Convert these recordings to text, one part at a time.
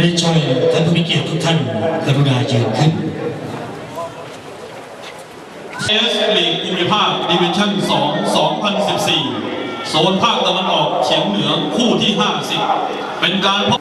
ให้ช่วยท่านผู้มีเกียรติทุกท่านกรุณายืนขึ้นเอสลีกภูมิภาคดิวิชั่น 2 2014 โซนภาคตะวันออกเฉียงเหนือคู่ที่ 50 เป็นการพบ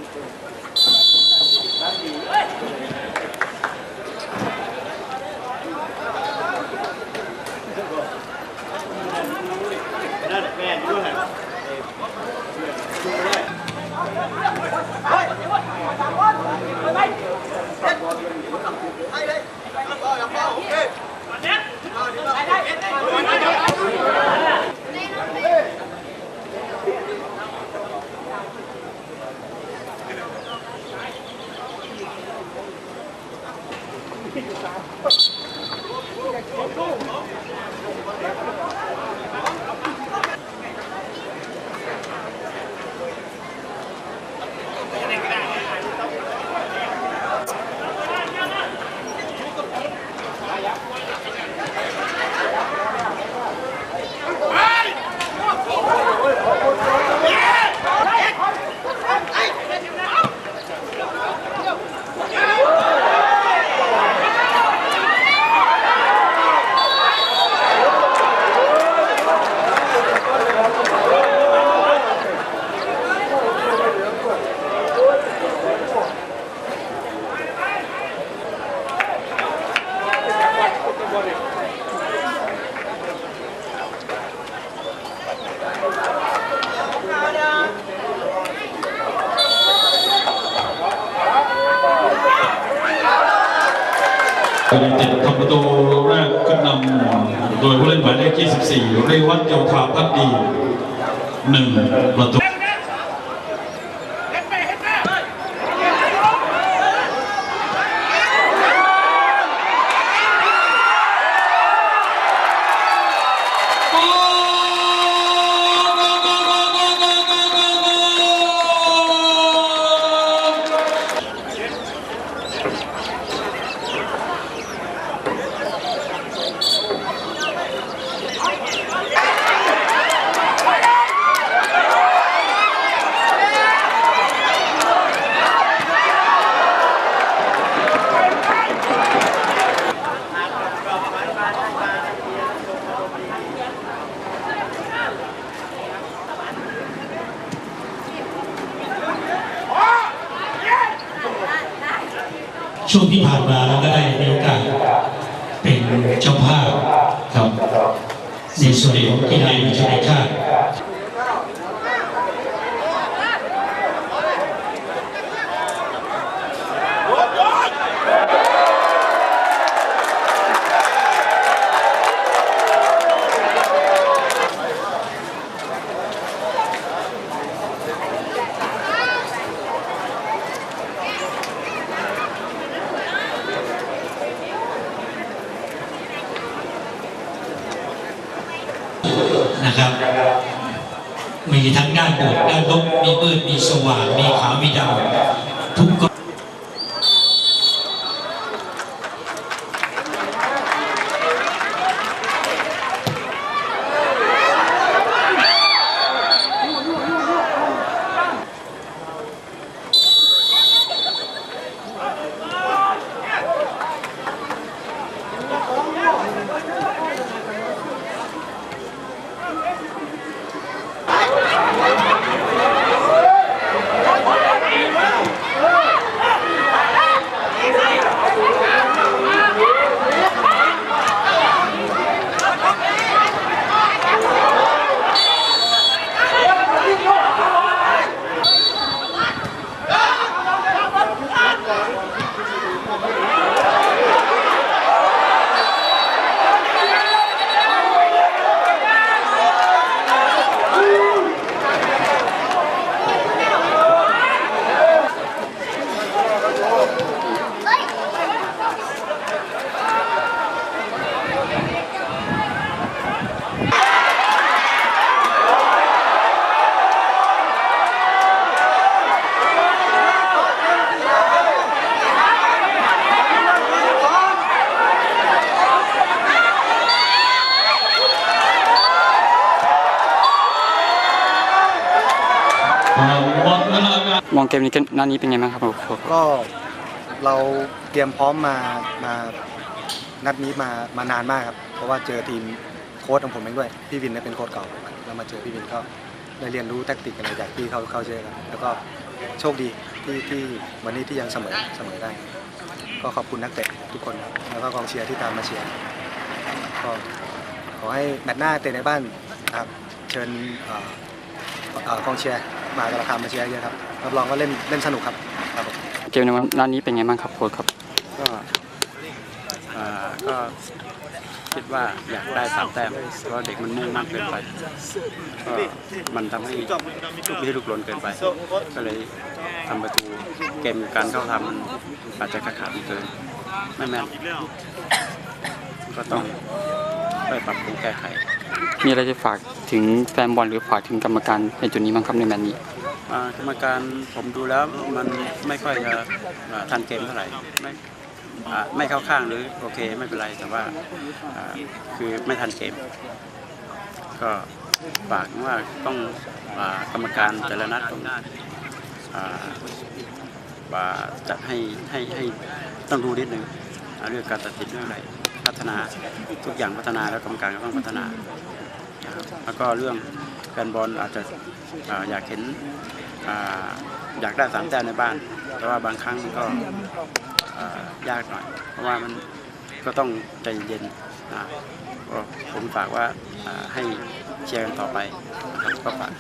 ยูไนเต็ดทำประตูแรกขึ้นนำโดยผู้เล่นหมายเลข 24 เรวัตโยธาพักดี 1 ประตู ช่วงที่ผ่านมาเราก็ได้มีโอกาสเป็นเจ้าภาพครับในส่วนของกีฬาแห่งชาติชาติ นะครับ มีทั้งด้านบวกด้านลบมีมืดมีสว่างมีขาวมีดำทุกก มดเวลากองเกมนี้กันหน้านี้เป็นไงบ้างครับก็เราเตรียมพร้อมมามานัดนี้มามานานมากครับ เพราะว่าเจอทีมโค้ชของผมเองด้วย พี่วินเนี่ยเป็นโค้ชเก่าแล้วมาเจอพี่วินก็ได้เรียนรู้แทคติกอะไรจากพี่เขาเขาเจอครับแล้วก็โชคดีที่ที่วันนี้ที่ยังเสมอเสมอได้ ก็ขอบคุณนักเตะทุกคนครับแล้วก็กองเชียร์ที่ตามมาเชียร์ก็ขอให้แมตช์หน้าเตะในบ้านนะครับเชิญกองเชียร์มาสารคามมาเชียร์เยอะครับ รับรองว่าเล่นเล่นสนุกครับครับผมเกมในวันนัดนี้เป็นไงบ้างครับโค้ชครับก็อ่าก็คิดว่าอยากได้สามแต้มเพราะเด็กมันมุ่งมั่นเกินไปก็มันทำให้ลูกไม่ลูกหล่นเกินไป ก็เลยทำประตูเกมการเข้าทำมันอาจจะขาดขาดเกินไม่แม่นก็ต้องไปปรับปรุงแก้ไข มีอะไรจะฝากถึงแฟนบอลหรือฝากถึงกรรมการในจุดนี้บ้างครับในแมตช์นี้อ่า กรรมการผมดูแล้วมันไม่ค่อยจะทันเกมเท่าไหร่ไม่ไม่เข้าข้างหรือโอเคไม่เป็นไรแต่ว่าคือไม่ทันเกม ก็ฝากว่าต้องอกรรมการแต่ละนัดต้องว่าจัดให้ให้ให้ต้องดูนิดนึงเรื่องการตัดสินเรื่องอะไรพัฒนาทุกอย่างพัฒนาแล้วกรรมการก็ต้องพัฒนาแล้วก็เรื่องแฟนบอลอาจจะ อ่าอยากเห็นอ่าอยากได้สามแต้มในบ้าน แต่ว่าบางครั้งมันก็อ่ายากหน่อย เพราะว่ามันก็ต้องใจเย็นๆนะก็ผมฝากว่าอ่าให้เชียร์กันต่อไปนะครับก็ฝาก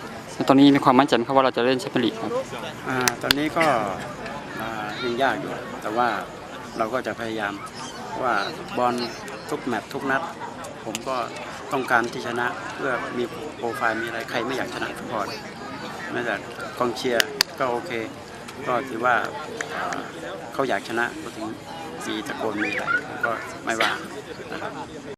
ตอนนี้มีความมั่นใจไหมครับว่าเราจะเล่นแชมเปี้ยนลีกครับอ่าตอนนี้ก็อ่ายังยากอยู่ แต่ว่าเราก็จะพยายามว่าบอลทุกแมตช์ทุกนัด ผมก็ ต้องการที่ชนะเพื่อมีโปรไฟล์มีอะไรใครไม่อยากชนะทุกคนแม้แต่กองเชียร์ก็โอเค ก็ถือว่าอ่าเขาอยากชนะก็ถึงมีตะโกนมีอะไรก็ไม่ว่านะครับ